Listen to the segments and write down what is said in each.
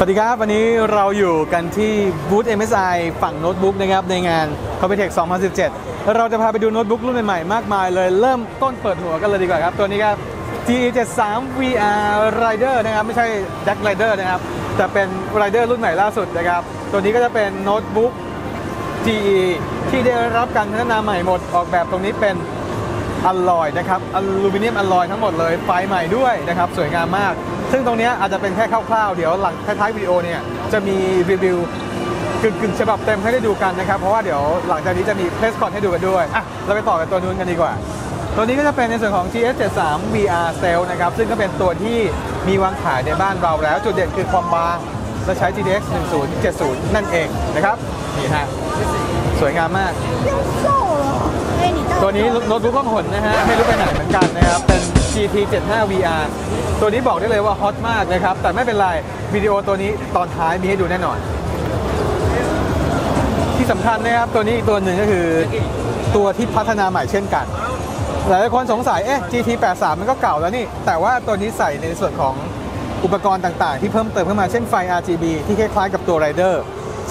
สวัสดีครับ วันนี้เราอยู่กันที่บูธ MSI ฝั่งโน้ตบุ๊กนะครับ ในงาน Computex 2017 เราจะพาไปดูโน้ตบุ๊กรุ่นใหม่ๆ มากมายเลยเริ่มต้นเปิดหัวกันเลยดีกว่าครับ ตัวนี้ครับ GE73 VR Rider นะครับ ไม่ใช่ Jack Rider นะครับ แต่เป็น Rider รุ่นใหม่ล่าสุดนะครับ ตัวนี้ก็จะเป็นโน้ตบุ๊ก GE ที่ได้รับการพัฒนาใหม่หมดออกแบบตรงนี้เป็นอลลอยนะครับอลูมิเนียมอลลอยทั้งหมดเลยไฟใหม่ด้วยนะครับสวยงามมาก ซึ่งตรงนี้อาจจะเป็นแค่คร่าวๆ เดี๋ยวหลังท้ายๆวิดีโอเนี่ยจะมีรีวิวกึ่งฉบับเต็มให้ได้ดูกันนะครับ เพราะว่าเดี๋ยวหลังจากนี้จะมีเพรสคอนให้ดูกันด้วยอะเราไปต่อกันตัวนู้นกันดีกว่า ตัวนี้ก็จะเป็นในส่วนของ GS73 VR Cell นะครับ ซึ่งก็เป็นตัวที่มีวางขายในบ้านเราแล้ว จุดเด่นคือความบางและใช้ GTX 1070 นั่นเองนะครับ นี่ฮะ สวยงามมาก ตัวนี้โน้ตบุ๊กล่องหนนะฮะไม่รู้ไปไหนเหมือนกันนะครับเป็น GT 75 VR ตัวนี้บอกได้เลยว่าฮอตมากนะครับ แต่ไม่เป็นไรวิดีโอตัวนี้ตอนท้ายมีให้ดูแน่นอน ที่สำคัญนะครับ ตัวนี้อีกตัวหนึ่งก็คือตัวที่พัฒนาใหม่เช่นกัน หลายคนสงสัยเอ๊ะ GT 83มันก็เก่าแล้วนี่ แต่ว่าตัวนี้ใส่ในส่วนของอุปกรณ์ต่างๆ ที่เพิ่มเติมเข้ามาเช่นไฟ RGB ที่คล้ายๆกับตัว Rider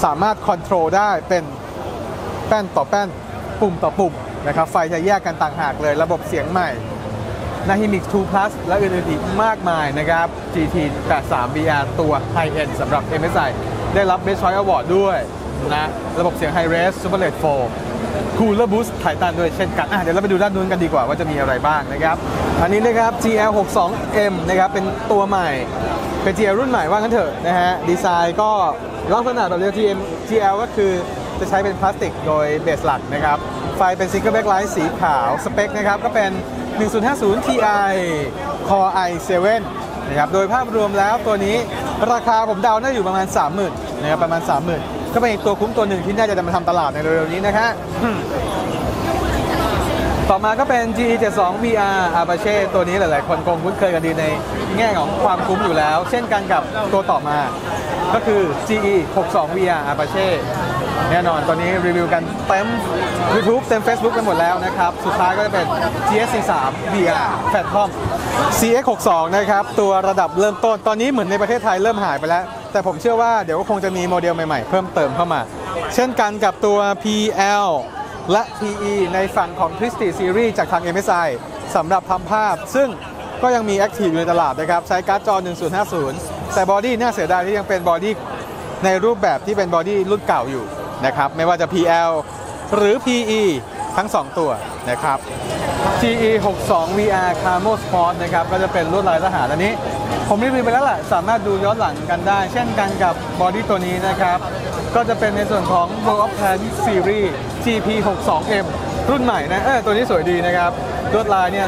สามารถคอนโทรลได้เป็นแป้นต่อแป้น ปุ่มต่อปุ่มนะครับไฟจะแยกกันต่างหากเลย ระบบเสียงใหม่ n a h i m i x 2 Plus และอื่นๆอีกมากมายนะครับ GT 83 VR ตัว High End สำหรับ MSI ได้รับ Best Choice Award ด้วยนะระบบเสียง High Res Super LED 4 Cooler Boost Titan ด้วยเช่นกันเดี๋ยวเราไปดูด้านนู้นกันดีกว่าว่าจะมีอะไรบ้างนะครับ อันนี้นะครับ GL 62M นะครับเป็นตัวใหม่ เป็น GL รุ่นใหม่ว่างั้นเถอะนะฮะดีไซน์ก็ลักษณะแบบเดียว GM GL ก็คือจะใช้เป็นพลาสติกโดยเบสหลักนะครับ ไฟเป็น Single Backlight สีขาว สเปคนะครับ ก็เป็น 1050 Ti Core i7 นะครับ โดยภาพรวมแล้วตัวนี้ราคาผมเดาน่าอยู่ประมาณ 30,000นะครับประมาณ 30,000 ก็เป็นอีกตัวคุ้มตัวหนึ่งที่น่าจะมาทำตลาดในเร็วๆนี้นะฮะ ต่อมาก็เป็น GE72 VR Apache ตัวนี้หลาย ๆ คนคงคุ้นเคยกันดีในแง่ของความคุ้มอยู่แล้ว เช่นกันกับตัวต่อมา ก็คือ GE62 VR Apache แน่นอนตอนนี้รีวิวกันเต็ม YouTube เต็ม Facebook กันหมดแล้วนะครับ สุดท้ายก็จะเป็น GS43 VR Phantom CX62 นะครับ ตัวระดับเริ่มต้นตอนนี้เหมือนในประเทศไทยเริ่มหายไปแล้ว แต่ผมเชื่อว่าเดี๋ยวก็คงจะมีโมเดลใหม่ ๆ เพิ่มเติมเข้ามา เช่นกันกับตัว PL และ PE ในฝั่งของ Twisty Series จากทาง MSI สำหรับทำภาพ ซึ่งก็ยังมี Active อยู่ในตลาดนะครับ ใช้การ์ดจอ 1050 แต่บอดี้น่าเสียดายที่ยังเป็นบอดี้ในรูปแบบที่เป็นบอดี้รุ่นเก่าอยู่นะครับ ไม่ว่าจะ PL หรือ PE ทั้ง 2 ตัวนะครับ GE 62 VR Camo Sport นะครับ ก็จะเป็นลวดลายทหารอันนี้ ผมรีวิวไปแล้วแหละสามารถดูย้อนหลังกันได้ เช่นกันกับบอดี้ตัวนี้นะครับ ก็จะเป็นในส่วนของ World of Tanks Series GP 62M รุ่นใหม่นะเออตัวนี้สวยดีนะครับลวดลายเนี่ย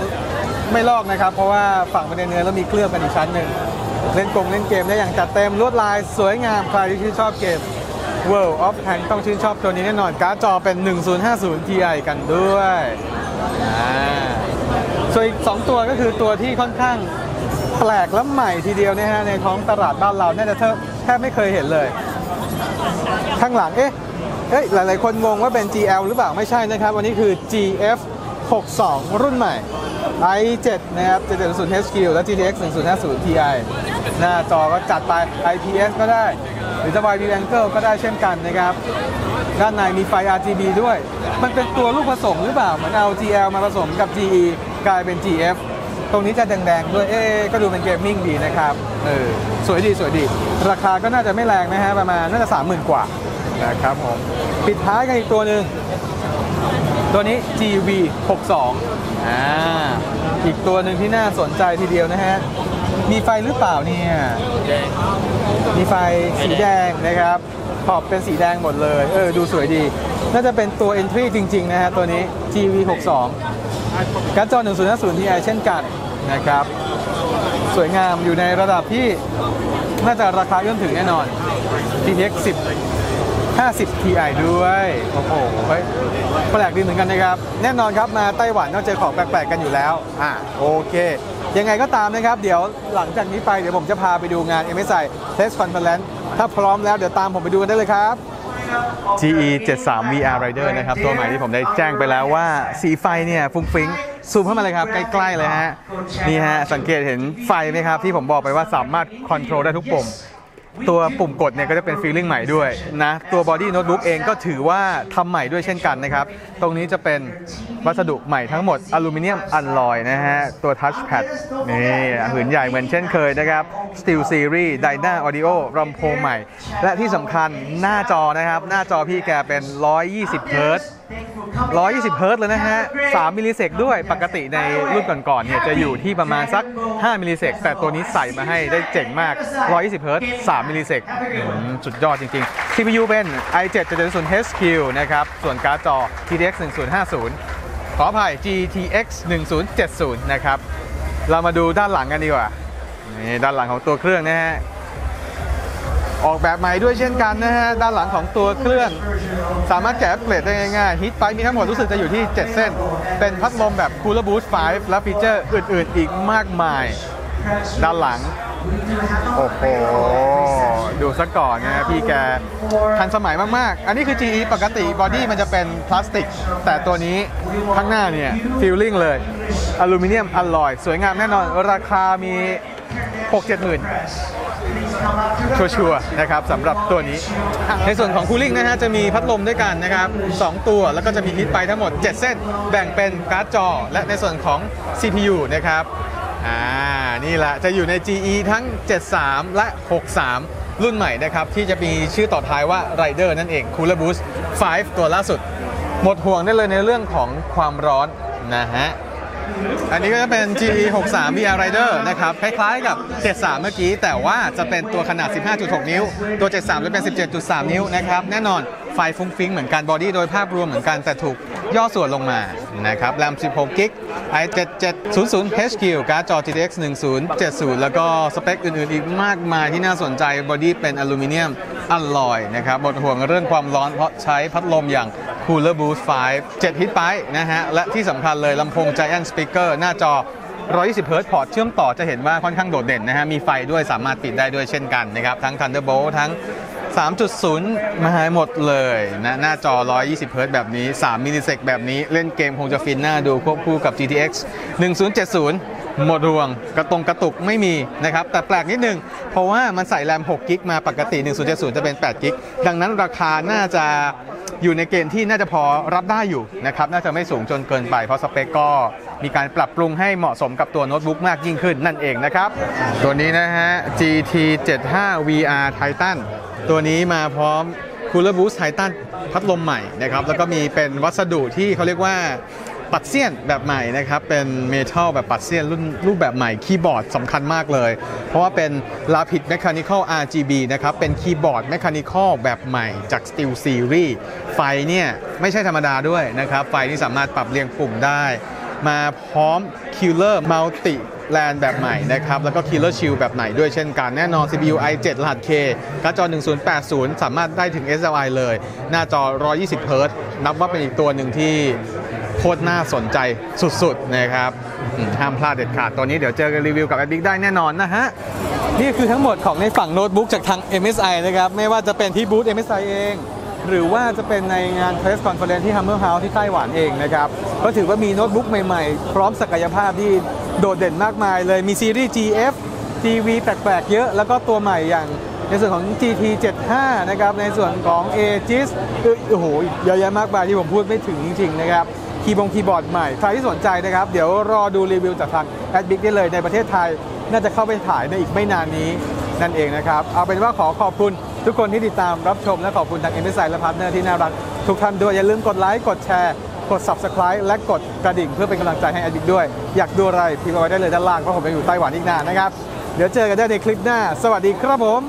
ไม่ลอกนะครับ เพราะว่าฝั่งเป็นเนื้อแล้วมีเคลือบกันอีกชั้นหนึ่ง เล่นกงเล่นเกมได้อย่างจัดเต็มลวดลายสวยงามใครที่ชื่นชอบเกม World of Tanks ต้องชื่นชอบตัวนี้แน่นอนการ์ดจอเป็น 1050 Ti กันด้วยอ่าส่วนอีก 2 ตัวก็คือตัวที่ค่อนข้างแปลกและใหม่ทีเดียวนะฮะในท้องตลาดบ้านเราน่าจะแทบไม่เคยเห็นเลย ข้างหลังเอ๊ะเอ้ยหลายๆคนงงว่าเป็น GL หรือเปล่าไม่ใช่นะครับ วันนี้คือ GF 62 รุ่นใหม่ i7 นะครับ 770 HQ และ GTX 1050 Ti หน้าจอก็จัดไป IPS ก็ได้ หรือจะ Wide View Angle ก็ได้เช่นกันนะครับ ด้านในมีไฟ RGB ด้วย มันเป็นตัวลูกผสมหรือเปล่า เหมือนเอา GL มาผสมกับ GE กลายเป็น GF ตรงนี้จะแดงๆด้วย เอ๊ะก็ดูเป็นเกมมิ่งดีนะครับ เออ สวยดีสวยดี ราคาก็น่าจะไม่แรงนะฮะ ประมาณน่าจะ 30,000 กว่า นะครับผมปิดท้ายกันอีกตัวหนึ่งตัวนี้ GV 62อ่าอีกตัวหนึ่งที่น่าสนใจทีเดียวนะฮะ มีไฟหรือเปล่าเนี่ย มีไฟสีแดงนะครับ ขอบเป็นสีแดงหมดเลย เออ ดูสวยดี น่าจะเป็นตัว entry จริง ๆ นะฮะ ตัวนี้ GV 62การ์ดจอ 1050 Ti เช่นกันนะครับ สวยงามอยู่ในระดับที่น่าจะราคาเอื้อมถึงแน่นอน GTX 10 50 Ti ด้วย โอ้โหเฮ้ยแปลกดีเหมือนกันนะครับ แน่นอนครับมาไต้หวันต้องเจอของแปลกๆกันอยู่แล้ว อะโอเค ยังไงก็ตามนะครับ เดี๋ยวหลังจากนี้ไปเดี๋ยวผมจะพาไปดูงาน MSI Test Conference ถ้าพร้อมแล้วเดี๋ยวตามผมไปดูกันได้เลยครับ GE 73 VR Rider นะครับ ตัวใหม่ที่ผมได้แจ้งไปแล้วว่า สีไฟเนี่ยฟุ้งฟิ้งซูมเข้ามาเลยครับ ใกล้ ๆ เลยฮะ นี่ฮะ สังเกตเห็นไฟไหมครับ ที่ผมบอกไปว่าสามารถคอนโทรลได้ทุกปุ่ม ตัวปุ่มกดเนี่ยก็จะเป็นฟีลลิ่งใหม่ด้วยนะตัวบอดี้โน้ตบุ๊กเองก็ถือว่าทำใหม่ด้วยเช่นกันนะครับ ตรงนี้จะเป็นวัสดุใหม่ทั้งหมดอลูมิเนียมอัลลอยนะฮะ ตัวทัชแพดนี่หืนใหญ่เหมือนเช่นเคยนะครับ Steel Series Dyna Audio ลำโพงใหม่ และที่สำคัญหน้าจอนะครับ หน้าจอพี่แกเป็น 120 เฮิร์ต 120เฮิร์ตเลยนะฮะ 3 มิลลิเซกด้วยปกติในรุ่นก่อนๆเนี่ยจะอยู่ที่ประมาณสัก 5 มิลลิเซกแต่ตัวนี้ใส่มาให้ได้เจ๋งมาก 120เฮิร์ต3 มิลลิเซกสุดยอดจริงๆ CPU เป็น i7 7 0 HQ นะครับ ส่วนการ์ดจอ GTX 1050 ขออภัย GTX 1070 นะครับ เรามาดูด้านหลังกันดีกว่า นี่ด้านหลังของตัวเครื่องนะฮะ ออกแบบใหม่ด้วยเช่นกันนะฮะ ด้านหลังของตัวเครื่อง สามารถแกะอัปเกรดได้ง่ายๆฮิตไปมีทั้งหมดรู้สึกจะอยู่ที่ 7 เส้น เป็นพัดลมแบบ Cooler Boost 5 และฟีเจอร์อื่นๆ อีกมากมาย ด้านหลัง โอ้โห ดูซะก่อนนะฮะพี่แก ทันสมัยมากๆ อันนี้คือ GE ปกติบอดี้มันจะเป็นพลาสติก แต่ตัวนี้ข้างหน้าเนี่ยฟิลลิ่งเลยอลูมิเนียมอลลอย สวยงามแน่นอนราคามี 6-7หมื่น ชัวร์ๆนะครับสำหรับตัวนี้ ในส่วนของคูลิ่งนะฮะจะมีพัดลมด้วยกันนะครับ 2 ตัวแล้วก็จะมีฮิตไปทั้งหมด 7 เส้น แบ่งเป็นการ์ดจอ และในส่วนของ CPU นะครับอ่านี่แหละจะอยู่ใน GE ทั้ง 73 และ 63 รุ่นใหม่นะครับ ที่จะมีชื่อต่อท้ายว่า Rider นั่นเอง Cooler Boost 5 ตัวล่าสุด หมดห่วงได้เลยในเรื่องของความร้อนนะฮะ อันนี้ก็จะเป็น GE 63 VR Rider นะครับ คล้ายๆกับ 73 เมื่อกี้ แต่ว่าจะเป็นตัวขนาด 15.6 นิ้ว ตัว 73 จะเป็น 17.3 นิ้วนะครับ แน่นอน ไฟฟุ้งฟิ้งเหมือนกันบอดี้โดยภาพรวมเหมือนกัน แต่ถูกย่อส่วนลงมา นะครับแรม 16 กิก i7700 HQ การ์ดจอ GTX 1070 แล้วก็สเปคอื่นๆ อีกมากมายที่น่าสนใจ บอดี้เป็นอลูมิเนียมอลลอยนะครับ หมดห่วงเรื่องความร้อนเพราะใช้พัดลมอย่าง Cooler Boost 5 7 ฮิตไปนะฮะ และที่สำคัญเลยลำโพง Giant Speaker หน้าจอ 120เฮิร์ตพอร์ตเชื่อมต่อจะเห็นว่าค่อนข้างโดดเด่นนะฮะ มีไฟด้วยสามารถปิดได้ด้วยเช่นกันนะครับ ทั้ง Thunderbolt ทั้ง 3.0 มาให้หมดเลยนะหน้าจอ 120เฮิร์ตแบบนี้ 3 มิลลิเซกแบบนี้เล่นเกมคงจะฟินหน้าดูควบคู่กับ GTX 1070 หมดห่วงกระตรงกระตุกไม่มีนะครับ แต่แปลกนิดนึง เพราะว่ามันใส่แรม6กิกมาปกติ 1070 จะเป็น8กิกดังนั้นราคาน่าจะ อยู่ในเกณฑ์ที่น่าจะพอรับได้อยู่นะครับน่าจะไม่สูงจนเกินไป เพราะสเปคก็มีการปรับปรุงให้เหมาะสมกับตัวโน้ตบุ๊กมากยิ่งขึ้นนั่นเองนะครับ ตัวนี้นะฮะ GT 75 VR Titan ตัวนี้มาพร้อม Cooler Boost Titan พัดลมใหม่นะครับแล้วก็มีเป็นวัสดุที่เขาเรียกว่า ปัดเสี้ยนแบบใหม่นะครับเป็นเมทัลแบบปัดเสี้ยนรุ่นรูปแบบใหม่คีย์บอร์ดสำคัญมากเลย เพราะว่าเป็น Rapid Mechanical RGB นะครับเป็นคีย์บอร์ด Mechanical แบบใหม่จาก Steel Series ไฟเนี่ยไม่ใช่ธรรมดาด้วยนะครับ ไฟนี่สามารถปรับเรียงปุ่มได้ มาพร้อม Killer Multi แลนแบบใหม่นะครับ แล้วก็ Killer Shield แบบใหม่ด้วยเช่นกัน แน่นอน CPU i7 รหัส K การ์ดจอ 1080 สามารถได้ถึง SLI เลย หน้าจอ 120เฮิร์ตซ์นับว่าเป็นอีกตัวหนึ่งที่ โคตรน่าสนใจสุดๆนะครับห้ามพลาดเด็ดขาดตัวนี้เดี๋ยวเจอกันรีวิวกับ a อ i c ได้แน่นอนนะฮะนี่คือทั้งหมดของในฝั่งโน้ตบุ๊กจากทาง MSI นะครับ ไม่ว่าจะเป็นที่บูธ MSI เอง หรือว่าจะเป็นในงาน Press Conference ที่ Hammer House ที่ไต้หวันเองนะครับ ก็ถือว่ามีโน้ตบุ๊กใหม่ๆ พร้อมศักยภาพที่โดดเด่นมากมายเลยมีซีรีส์ GF TV แปลกๆ เยอะ แล้วก็ตัวใหม่อย่างในส่วนของ GT 75นะครับ ในส่วนของ Aegis คือโอ้โหเยอะแยะมากมายที่ผมพูดไม่ถึงจริงๆนะครับ คีย์บงคีย์บอร์ดใหม่ ใครที่สนใจนะครับ เดี๋ยวรอดูรีวิวจากทาง a d b i c ได้เลยในประเทศไทย น่าจะเข้าไปถ่ายในอีกไม่นานนี้นั่นเองนะครับ เอาเป็นว่าขอขอบคุณทุกคนที่ติดตามรับชมและขอบคุณทาง m s i และพาร์ทเนอร์ที่น่ารัก ทุกท่านด้วย อย่าลืมกดไลค์กดแชร์ กด subscribe และกดกระดิ่งเพื่อเป็นกำลังใจให้ a d b i c ด้วย อยากดูอะไรพิมพ์เอาไว้ได้เลยด้านล่างเพราะผมจะอยู่ไต้หวันอีกนานนะครับเดี๋ยวเจอกันได้ในคลิปหน้า สวัสดีครับผม